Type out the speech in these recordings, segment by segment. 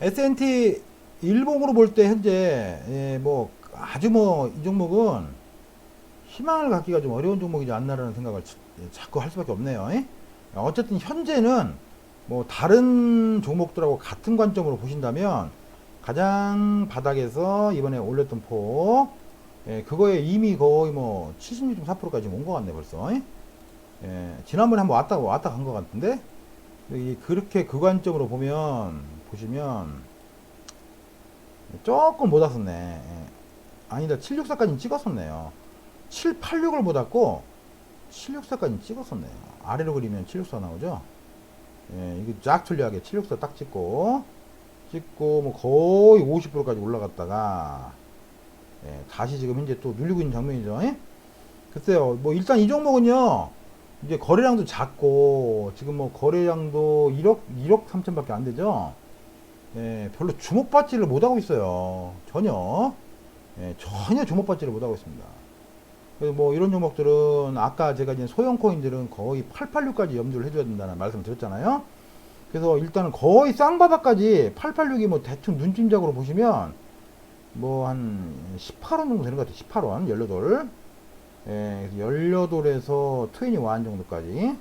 S&T 일봉으로 볼 때 현재 예, 뭐 아주 뭐 이 종목은 희망을 갖기가 좀 어려운 종목이지 않나라는 생각을 자- 예, 자꾸 할 수밖에 없네요. 예? 어쨌든 현재는 뭐 다른 종목들하고 같은 관점으로 보신다면 가장 바닥에서 이번에 올렸던 폭 예, 그거에 이미 거의 뭐 76.4%까지 온 것 같네 벌써. 예? 예, 지난번에 한번 왔다 왔다 간 것 같은데 이 그렇게 그 관점으로 보면 보시면 조금 못 왔었네. 예. 아니다 764까지 찍었었네요. 786을 못 왔고 764까지 찍었었네요. 아래로 그리면 764 나오죠. 예, 이게 쫙 틀리하게 764 딱 찍고 찍고 뭐 거의 50%까지 올라갔다가 예, 다시 지금 현재 또 눌리고 있는 장면이죠. 예? 글쎄요, 뭐 일단 이 종목은요, 이제 거래량도 작고, 지금 뭐 거래량도 1억, 1억 3천밖에 안 되죠. 예, 별로 주목받지를 못하고 있어요. 전혀. 예, 전혀 주목받지를 못하고 있습니다. 그래서 뭐 이런 종목들은 아까 제가 이제 소형 코인들은 거의 886까지 염두를 해줘야 된다는 말씀을 드렸잖아요. 그래서 일단은 거의 쌍바닥까지 886이 뭐 대충 눈찜작으로 보시면 뭐 한 18원 정도 되는 것 같아요. 18원, 18. 예, 18에서 21 정도까지.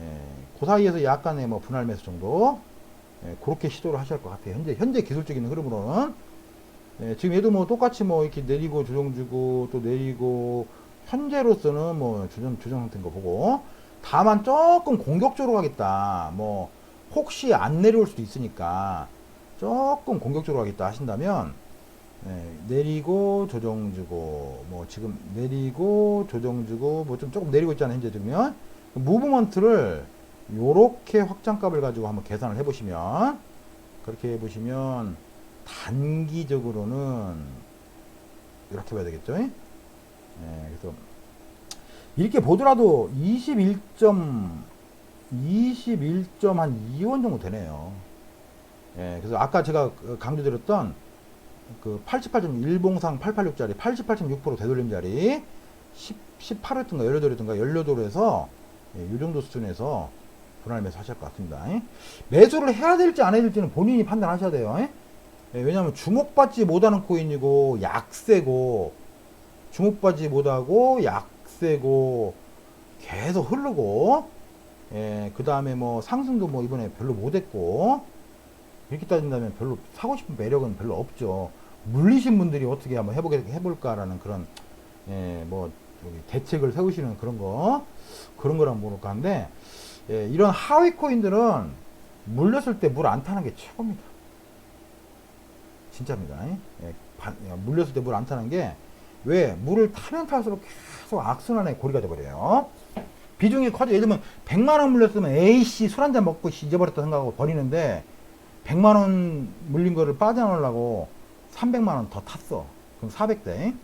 예, 그 사이에서 약간의 뭐 분할 매수 정도. 예, 그렇게 시도를 할것 같아요. 현재, 현재 기술적인 흐름으로는. 예, 지금 얘도 뭐 똑같이 뭐 이렇게 내리고 조정 주고 또 내리고 현재로서는 뭐 조정, 조정 상태인 거 보고. 다만 조금 공격적으로 가겠다. 뭐 혹시 안 내려올 수도 있으니까 조금 공격적으로 가겠다 하신다면 네, 내리고 조정 주고 뭐 지금 내리고 조정 주고 뭐 좀 조금 내리고 있잖아요 현재 들면 무브먼트를 요렇게 확장값을 가지고 한번 계산을 해보시면 그렇게 해보시면 단기적으로는 이렇게 봐야 되겠죠? 예, 그래서 이렇게 보더라도 21점 21점 한 2원 정도 되네요. 예, 그래서 아까 제가 강조드렸던 그 88점 일봉상 886짜리 88.6% 되돌림짜리 10, 18회든가 18회든가 18회에서 예, 이 정도 수준에서 분할 매수 하실 것 같습니다. 예? 매수를 해야 될지 안 해야 될지는 본인이 판단하셔야 돼요. 예? 예, 왜냐하면 주목받지 못하는 코인이고 약세고 주목받지 못하고 약세고 계속 흐르고 예, 그 다음에 뭐 상승도 뭐 이번에 별로 못했고 이렇게 따진다면 별로 사고 싶은 매력은 별로 없죠. 물리신 분들이 어떻게 한번 해보게 해볼까라는 그런 예, 뭐 대책을 세우시는 그런 거 그런 거랑 모를까 하는데 예, 이런 하위 코인들은 물렸을 때 물 안 타는 게 최고입니다. 진짜입니다. 예, 반- 예, 물렸을 때 물 안 타는 게 왜 물을 타면 탈수록 계속 악순환의 고리가 돼버려요. 비중이 커져. 예를 들면 100만 원 물렸으면 에이씨 술 한 잔 먹고 잊어버렸다 생각하고 버리는데 100만 원 물린 거를 빠져나오려고 300만 원 더 탔어. 그럼 400대.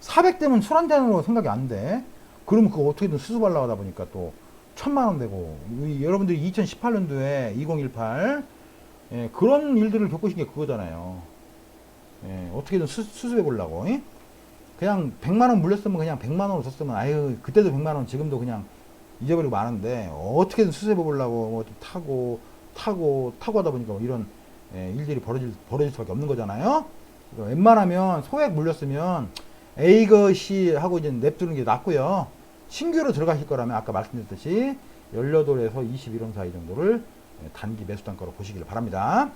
400대면 술 한 잔으로 생각이 안 돼. 그러면 그거 어떻게든 수습하려고 하다 보니까 또 천만 원 되고 이- 여러분들이 2018년도에 2018 예, 그런 일들을 겪으신 게 그거잖아요. 예, 어떻게든 수, 수습해 보려고. 예? 그냥 100만 원 물렸으면 그냥 100만 원으로 썼으면 아유 그때도 100만 원 지금도 그냥 잊어버리고 마는데 어떻게든 수습해 보려고 뭐좀 타고 타고 타고 하다 보니까 뭐 이런 예, 일들이 벌어질 벌어질 수밖에 없는 거잖아요. 웬만하면 소액 물렸으면 에이 것이 하고 이제 냅두는 게 낫고요. 신규로 들어가실 거라면 아까 말씀드렸듯이 18에서 21원 사이 정도를 예, 단기 매수 단가로 보시길 바랍니다.